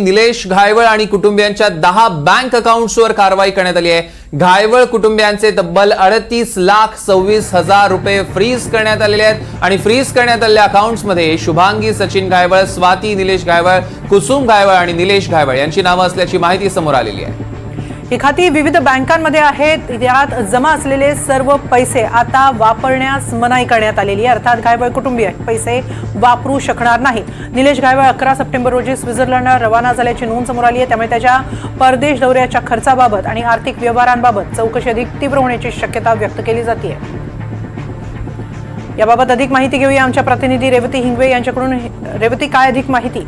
निलेश घायवळ आणि कुटुंबियांच्या दहा बँक अकाउंट्सवर कारवाई करण्यात आली आहे. घायवळ कुटुंबियांचे तब्बल अडतीस लाख सव्वीस हजार रुपये फ्रीज करण्यात आलेले आहेत. आणि फ्रीज करण्यात आलेल्या अकाउंट्समध्ये शुभांगी सचिन घायवळ स्वाती निलेश घायवळ कुसुम घायवळ आणि निलेश घायवळ यांची नावं असल्याची माहिती समोर आलेली आहे. ही खाती विविध बँकांमध्ये आहेत यात जमा असलेले सर्व पैसे आता वापरण्यास मनाई करण्यात आलेली आहे. अर्थात घायवळ कुटुंबीय पैसे वापरू शकणार नाही. निलेश घायवळ अकरा सप्टेंबर रोजी स्वित्झर्लंडला रवाना झाल्याची नोंद समोर आली आहे. त्यामुळे त्याच्या परदेश दौऱ्याच्या खर्चाबाबत आणि आर्थिक व्यवहारांबाबत चौकशी अधिक तीव्र होण्याची शक्यता व्यक्त केली जाते. याबाबत अधिक माहिती घेऊया आमच्या प्रतिनिधी रेवती हिंगवे यांच्याकडून. रेवती काय अधिक माहिती?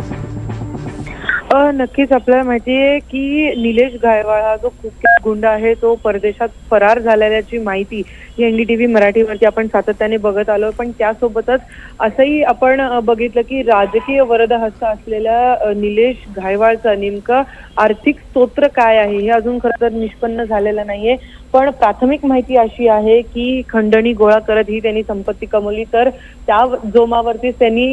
नक्कीच आपल्याला माहिती आहे की निलेश गायवाळ हा जो कुख्यात गुंड आहे तो परदेशात फरार झालेल्याची माहिती ही एनडीटीव्ही मराठीवरती आपण सातत्याने बघत आलो पण त्यासोबतच असंही आपण बघितलं की राजकीय वरदहस्त असलेल्या निलेश घायवाळचं नेमकं आर्थिक स्तोत्र काय आहे हे अजून खरं तर निष्पन्न झालेलं नाहीये. पण प्राथमिक माहिती अशी आहे की खंडणी गोळा करत ही त्यांनी संपत्ती कमवली. तर त्या जोमावरतीच त्यांनी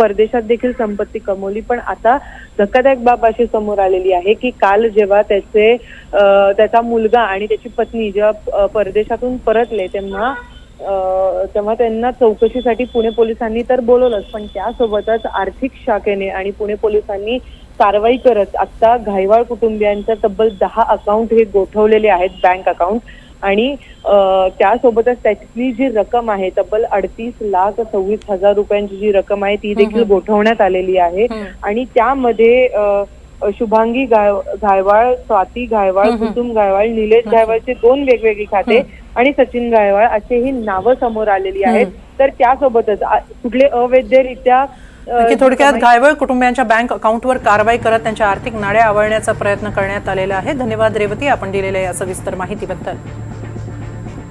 परदेशात देखील संपत्ती कमवली पण आता धक्कादायक बाब अशी समोर आलेली आहे की काल जेव्हा त्याचे त्याचा मुलगा आणि त्याची पत्नी जेव्हा परदेशातून परतले तेव्हा तेव्हा त्यांना चौकशीसाठी पुणे पोलिसांनी तर बोलवलंच पण त्यासोबतच आर्थिक शाखेने आणि पुणे पोलिसांनी कारवाई करत आता घायवाळ कुटुंबियांच्या तब्बल दहा अकाउंट हे गोठवलेले आहेत बँक अकाउंट आणि त्यासोबतच त्यातली जी रक्कम आहे तब्बल अडतीस लाख सव्वीस हजार रुपयांची जी रक्कम आहे ती देखील गोठवण्यात आलेली आहे. आणि त्यामध्ये शुभांगी गाय- घायवाळ स्वाती हम्म. कुसुम घायवाळ निलेश घायवाळचे दोन वेगवेगळी खाते आणि सचिन गायवाळ असे ही नावं समोर आलेली आहेत. तर त्यासोबतच कुठले अवैधरित्या की थोडक्यात घायवळ कुटुंबियांच्या बँक अकाउंटवर कारवाई करत त्यांच्या आर्थिक नाड्या आवळण्याचा प्रयत्न करण्यात आलेला आहे. धन्यवाद रेवती. आपण दिलेल्या या सविस्तर माहितीबद्दल.